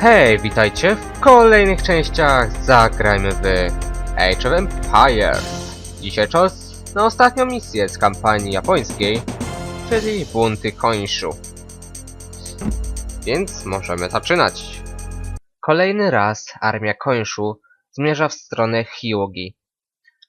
Hej, witajcie w kolejnych częściach Zagrajmy w Age of Empires. Dzisiaj czas na ostatnią misję z kampanii japońskiej, czyli bunty końszu. Więc możemy zaczynać. Kolejny raz armia końszu zmierza w stronę Hyugi.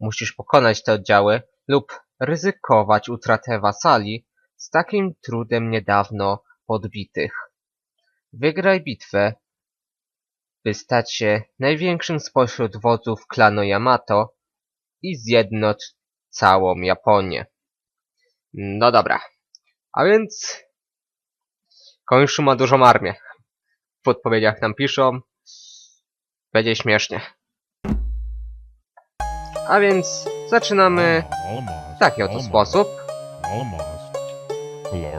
Musisz pokonać te oddziały lub ryzykować utratę wasali z takim trudem niedawno podbitych. Wygraj bitwę, by stać się największym spośród wodzów klanu Yamato i zjednocz całą Japonię. No dobra. A więc... Końszu ma dużą armię. W podpowiedziach nam piszą. Będzie śmiesznie. A więc zaczynamy w taki oto sposób.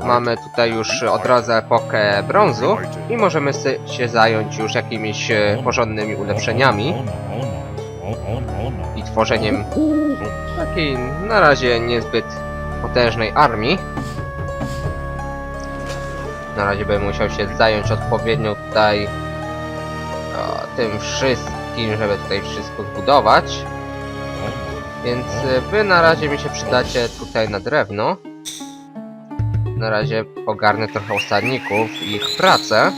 Mamy tutaj już od razu epokę brązu i możemy się zająć już jakimiś e, porządnymi ulepszeniami i tworzeniem takiej na razie niezbyt potężnej armii. Na razie bym musiał się zająć odpowiednio tutaj o, tym wszystkim, żeby tutaj wszystko zbudować. Więc e, wy na razie mi się przydacie tutaj na drewno. Na razie ogarnę trochę osadników i ich pracę.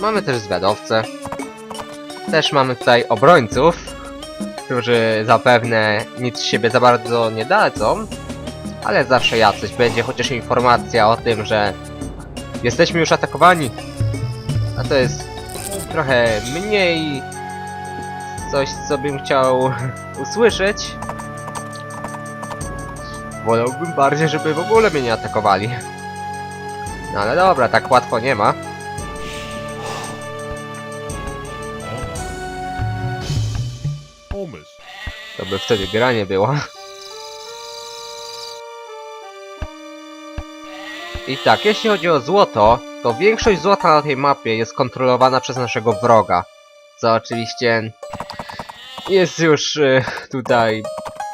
Mamy też zwiadowcę. Też mamy tutaj obrońców, którzy zapewne nic z siebie za bardzo nie dadzą, ale zawsze jacyś będzie chociaż informacja o tym, że jesteśmy już atakowani. A to jest trochę mniej coś, co bym chciał usłyszeć. Wolałbym bardziej, żeby w ogóle mnie nie atakowali. No ale dobra, tak łatwo nie ma. To by wtedy granie było. I tak, jeśli chodzi o złoto, to większość złota na tej mapie jest kontrolowana przez naszego wroga. Co oczywiście jest już y, tutaj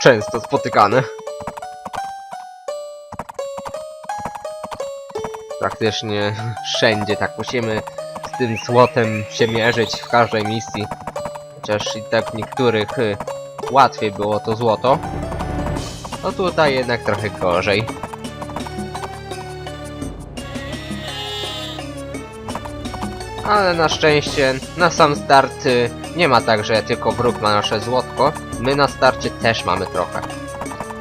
często spotykane. Praktycznie wszędzie tak musimy z tym złotem się mierzyć w każdej misji. Chociaż i tak w niektórych y, łatwiej było to złoto. No tutaj jednak trochę gorzej. Ale na szczęście na sam start y, nie ma tak, że tylko wróg ma nasze złotko. My na starcie też mamy trochę.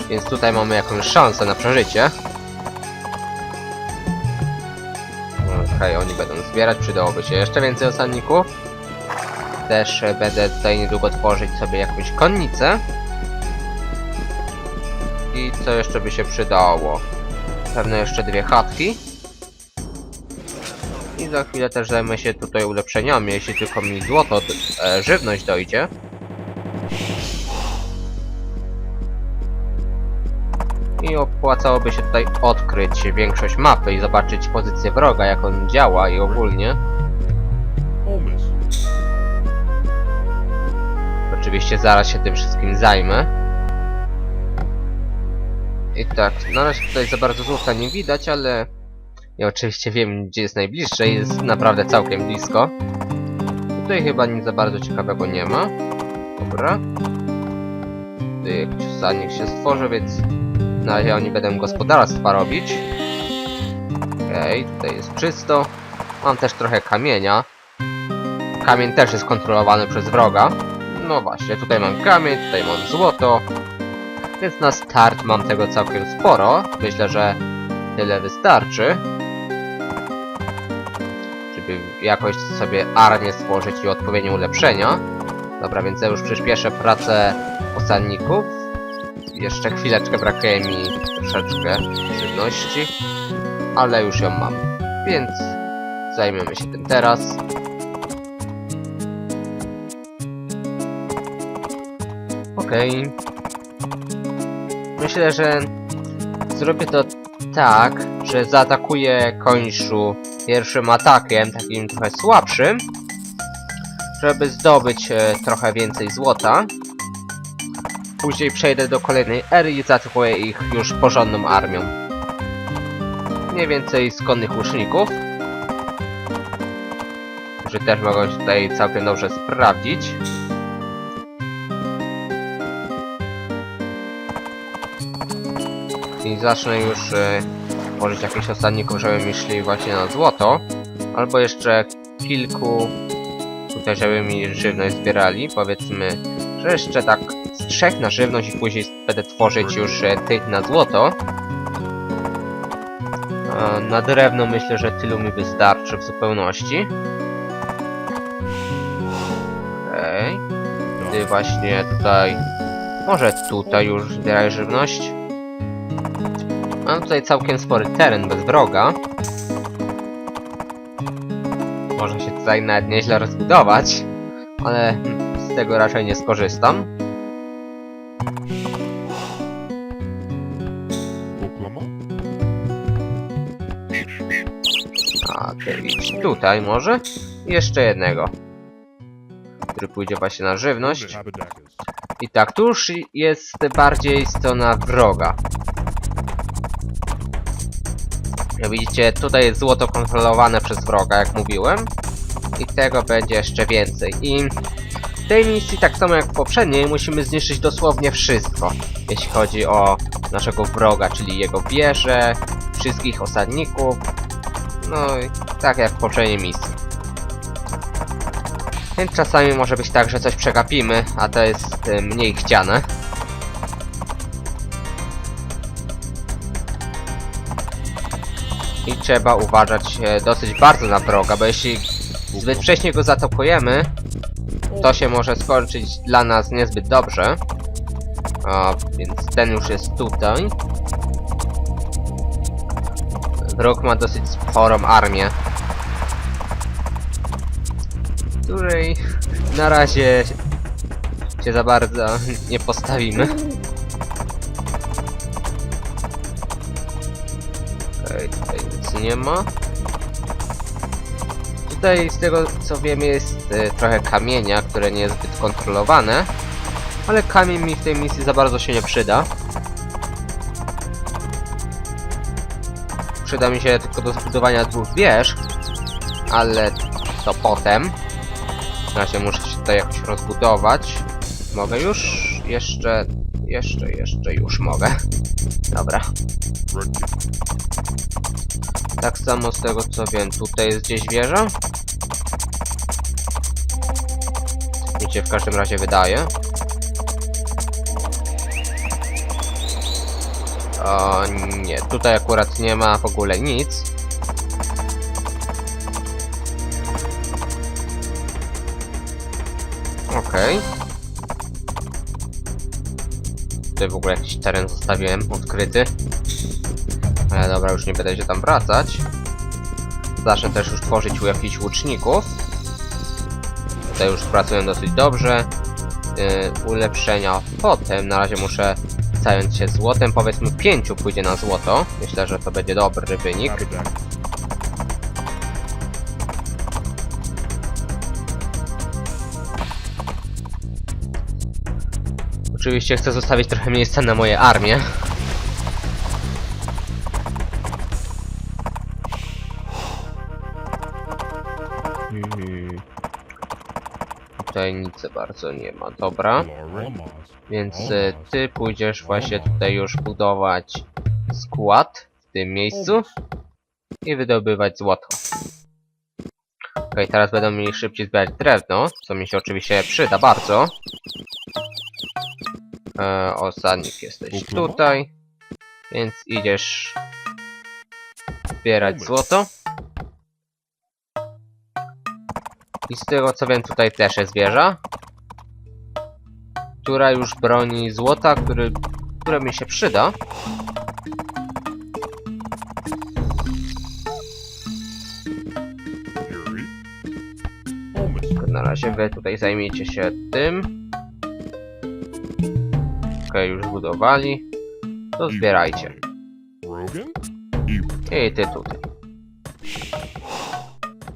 Więc tutaj mamy jakąś szansę na przeżycie. Okej, oni będą zbierać, przydałoby się jeszcze więcej osadników. Też będę tutaj niedługo tworzyć sobie jakąś konnicę. I co jeszcze by się przydało? Pewno jeszcze dwie chatki. Za chwilę też zajmę się tutaj ulepszeniami, jeśli tylko mi złoto, e, żywność dojdzie. I opłacałoby się tutaj odkryć większość mapy i zobaczyć pozycję wroga, jak on działa i ogólnie. Oczywiście zaraz się tym wszystkim zajmę. I tak, na razie tutaj za bardzo złota nie widać, ale ja oczywiście wiem, gdzie jest najbliższe jest naprawdę całkiem blisko. Tutaj chyba nic za bardzo ciekawego nie ma. Dobra. Tutaj jakiś osadnik się stworzy, więc na razie oni będą gospodarstwa robić. Okej, tutaj jest czysto. Mam też trochę kamienia. Kamień też jest kontrolowany przez wroga. No właśnie, tutaj mam kamień, tutaj mam złoto. Więc na start mam tego całkiem sporo. Myślę, że tyle wystarczy. Żeby jakoś sobie armię stworzyć i odpowiednie ulepszenia. Dobra, więc ja już przyspieszę pracę osadników. Jeszcze chwileczkę brakuje mi troszeczkę żywności. Ale już ją mam. Więc zajmiemy się tym teraz. Okej. Myślę, że zrobię to tak, że zaatakuję końszu pierwszym atakiem, takim trochę słabszym, żeby zdobyć e, trochę więcej złota. później przejdę do kolejnej ery i zaatakuję ich już porządną armią. Mniej więcej skądnych łuczników. Którzy też mogą się tutaj całkiem dobrze sprawdzić. I zacznę już e, tworzyć jakichś osadników, żeby szli właśnie na złoto. Albo jeszcze kilku tutaj, żeby mi żywność zbierali. Powiedzmy, że jeszcze tak z trzech na żywność i później będę tworzyć już e, tych na złoto. Na drewno myślę, że tylu mi wystarczy w zupełności. Okej. Ty właśnie tutaj... Może tutaj już zbieraj żywność. Mam tutaj całkiem spory teren bez wroga. Można się tutaj nawet nieźle rozbudować, ale z tego raczej nie skorzystam. A ty idź tutaj może. Jeszcze jednego. Który pójdzie właśnie na żywność. I tak, tu już jest bardziej strona wroga. Jak widzicie, tutaj jest złoto kontrolowane przez wroga, jak mówiłem. I tego będzie jeszcze więcej. I w tej misji, tak samo jak w poprzedniej, musimy zniszczyć dosłownie wszystko. Jeśli chodzi o naszego wroga, czyli jego wieże, wszystkich osadników. No i tak jak w poprzedniej misji. Więc czasami może być tak, że coś przegapimy, a to jest y, mniej chciane. Trzeba uważać e, dosyć bardzo na wroga, bo jeśli zbyt wcześnie go zaatakujemy, to się może skończyć dla nas niezbyt dobrze. A, więc ten już jest tutaj. Wróg ma dosyć sporą armię. Której na razie się za bardzo nie postawimy. Nie ma. Tutaj z tego co wiem jest e, trochę kamienia, które nie jest zbyt kontrolowane. Ale kamień mi w tej misji za bardzo się nie przyda. Przyda mi się tylko do zbudowania dwóch wież. Ale to potem. Na razie muszę się tutaj jakoś rozbudować. Mogę już? Jeszcze, jeszcze, jeszcze już mogę. Dobra. Tak samo z tego co wiem, tutaj jest gdzieś wieża. Mi się w każdym razie wydaje. O nie, tutaj akurat nie ma w ogóle nic. Okej. Tutaj w ogóle jakiś teren zostawiłem odkryty. Ale dobra, już nie będę się tam wracać. Zacznę też już tworzyć u jakichś łuczników. Tutaj już pracują dosyć dobrze. Yy, ulepszenia potem. Na razie muszę zająć się złotem. Powiedzmy pięciu pójdzie na złoto. Myślę, że to będzie dobry wynik. Oczywiście chcę zostawić trochę miejsca na moje armię. Bardzo nie ma, dobra. Więc e, ty pójdziesz właśnie tutaj już budować skład w tym miejscu i wydobywać złoto. Okej, teraz będą mi szybciej zbierać drewno, co mi się oczywiście przyda bardzo. E, osadnik jesteś tutaj, więc idziesz zbierać złoto. I z tego co wiem tutaj też jest wieża, która już broni złota, który, które mi się przyda. Na razie wy tutaj zajmiecie się tym. Okej, już zbudowali. To zbierajcie. I ty tutaj.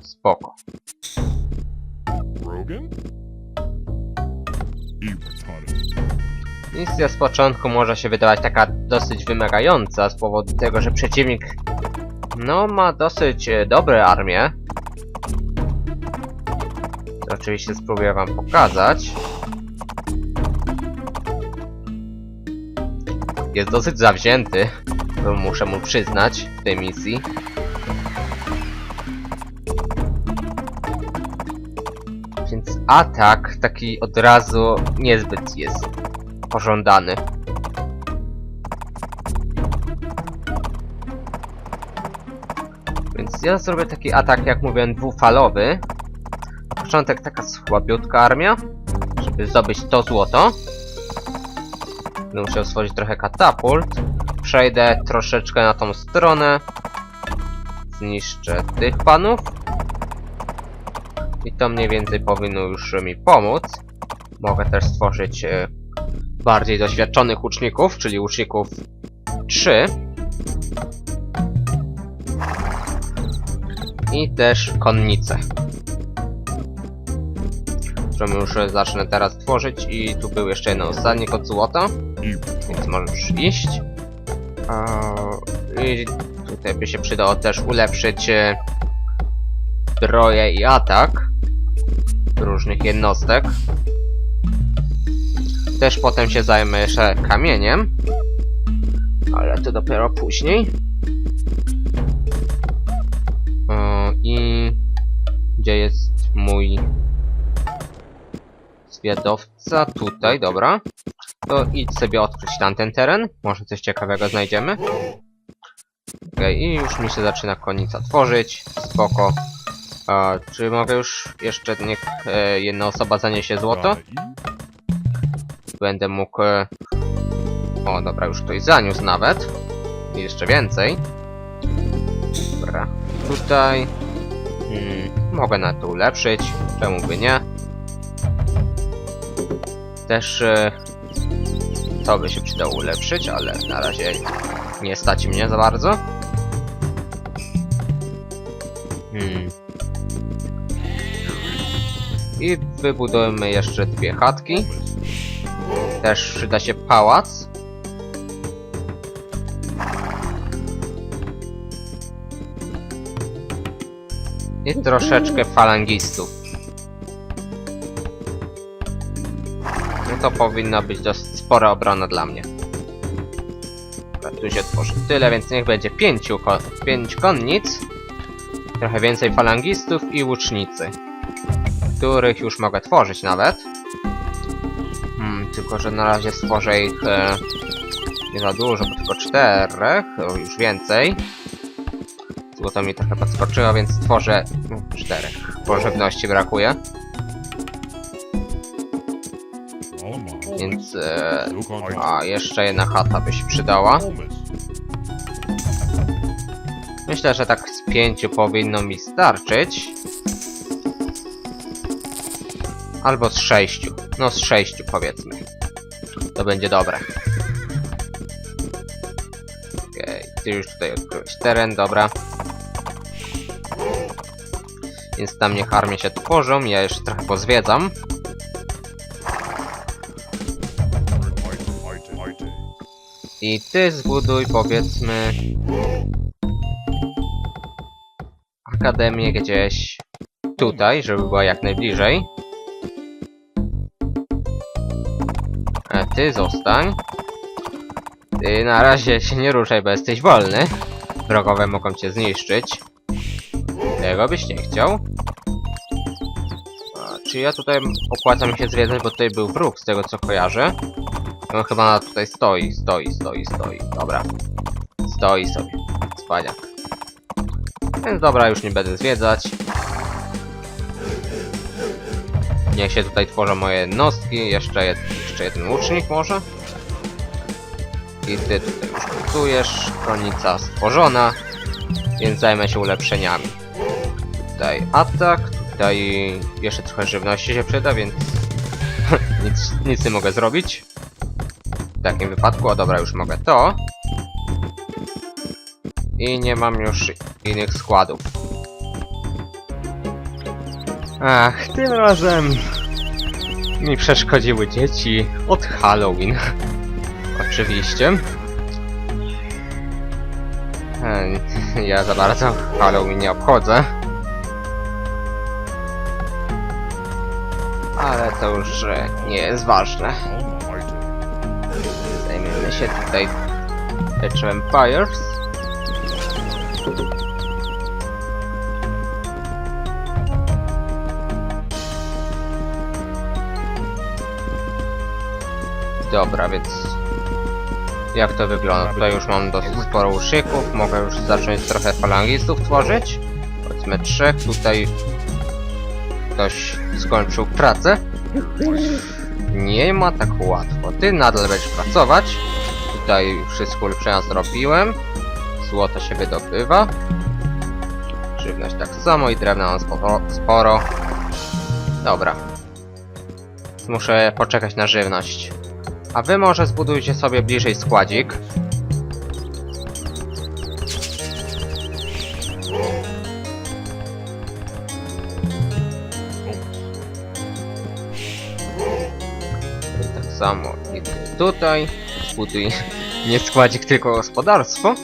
Spoko. Hunter. Misja z początku może się wydawać taka dosyć wymagająca z powodu tego, że przeciwnik no ma dosyć e, dobre armie. Oczywiście spróbuję wam pokazać. Jest dosyć zawzięty, muszę mu przyznać w tej misji. Atak taki od razu niezbyt jest pożądany. Więc ja zrobię taki atak, jak mówiłem, dwufalowy. Na początek taka słabiutka armia, żeby zdobyć to złoto. Będę musiał stworzyć trochę katapult. Przejdę troszeczkę na tą stronę. Zniszczę tych panów. I to mniej więcej powinno już mi pomóc. Mogę też stworzyć e, bardziej doświadczonych łuczników, czyli łuczników 3. I też konnicę. Którą już e, zacznę teraz tworzyć i tu był jeszcze jeden ostatni od złota, więc możesz iść. I tutaj by się przydało też ulepszyć e, zbroję i atak różnych jednostek. Też potem się zajmę jeszcze kamieniem. Ale to dopiero później. O, I gdzie jest mój zwiadowca? Tutaj, dobra. To idź sobie odkryć tamten teren. Może coś ciekawego znajdziemy. Okej, i już mi się zaczyna konica tworzyć. Spoko. A, czy mogę już jeszcze niech e, jedna osoba zaniesie złoto? Będę mógł... e, O, dobra, już ktoś zaniósł nawet. I jeszcze więcej. Dobra, tutaj... Hmm, mogę na to ulepszyć, czemu by nie. Też... E, to by się przydało ulepszyć, ale na razie nie stać mnie za bardzo. Hmm. I wybudujemy jeszcze dwie chatki. Też przyda się pałac. I troszeczkę falangistów. No to powinna być dosyć spora obrona dla mnie. Tu się tworzy tyle, więc niech będzie pięciu pięć konnic. Trochę więcej falangistów i łucznicy. Których już mogę tworzyć nawet. Hmm, tylko, że na razie stworzę ich e, nie za dużo, bo tylko czterech, już więcej. Złoto mi trochę podskoczyło, więc stworzę no, czterech, bo żywności brakuje, więc... E, a, jeszcze jedna chata by się przydała. Myślę, że tak z pięciu powinno mi starczyć. Albo z sześciu. No z sześciu powiedzmy. To będzie dobre. Okej, ty już tutaj odkryłeś teren, dobra. Więc tam niech armie się tworzą, ja jeszcze trochę pozwiedzam. I ty zbuduj powiedzmy akademię gdzieś tutaj, żeby była jak najbliżej. Ty zostań. Ty na razie się nie ruszaj, bo jesteś wolny. Wrogowie mogą cię zniszczyć. Tego byś nie chciał. A, czy ja tutaj opłaca mi się zwiedzać, bo tutaj był wróg, z tego co kojarzę. No chyba tutaj stoi, stoi, stoi, stoi. Dobra. Stoi sobie. Spaniak. Więc dobra, już nie będę zwiedzać. Niech się tutaj tworzą moje jednostki. Jeszcze, jed jeszcze jeden łucznik może. I ty tutaj już budujesz. Kronica stworzona. Więc zajmę się ulepszeniami. Tutaj atak. Tutaj jeszcze trochę żywności się przyda, więc nic, nic nie mogę zrobić. W takim wypadku, o dobra, już mogę to. I nie mam już innych składów. Ach, tym razem mi przeszkodziły dzieci od Halloween. Oczywiście. Em, Ja za bardzo Halloween nie obchodzę. Ale to już e, nie jest ważne. Zajmiemy się tutaj Edge Empires. Dobra, więc jak to wygląda? Tutaj już mam dosyć sporo uszyków, mogę już zacząć trochę falangistów tworzyć. Powiedzmy trzech, tutaj ktoś skończył pracę. Nie ma tak łatwo. Ty nadal będziesz pracować. Tutaj wszystko ulepszenia zrobiłem. Złoto się wydobywa. Żywność tak samo i drewna mam sporo. sporo. Dobra. Muszę poczekać na żywność. A wy może zbudujcie sobie bliżej składzik. Tak samo i tutaj. Zbuduj nie składzik, tylko gospodarstwo.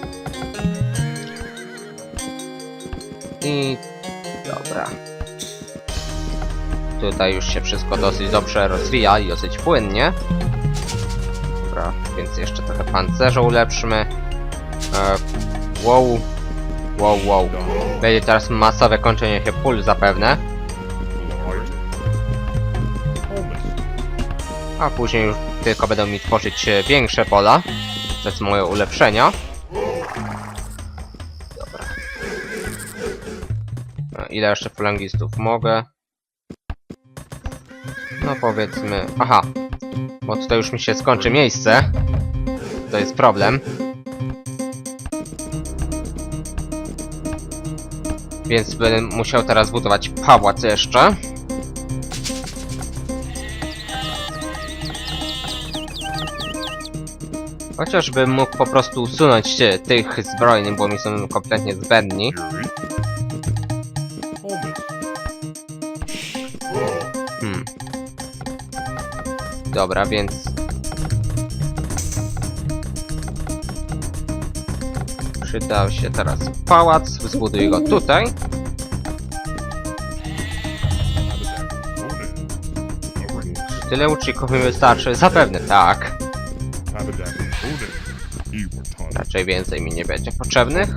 I dobra. Tutaj już się wszystko dosyć dobrze rozwija i dosyć płynnie. Więc jeszcze trochę pancerza ulepszymy. E, wow. Wow, wow. Będzie teraz masowe kończenie się pól zapewne. A później już tylko będą mi tworzyć większe pola przez moje ulepszenia. Dobra. E, Ile jeszcze falangistów mogę? No powiedzmy... Aha! Bo tutaj już mi się skończy miejsce. To jest problem. Więc będę musiał teraz budować pałac jeszcze. Chociażbym mógł po prostu usunąć tych zbrojnych, bo mi są kompletnie zbędni. Dobra, więc... Przydał się teraz pałac, zbuduj go tutaj. Tyle uczniów mi wystarczy, zapewne tak. Raczej więcej mi nie będzie potrzebnych.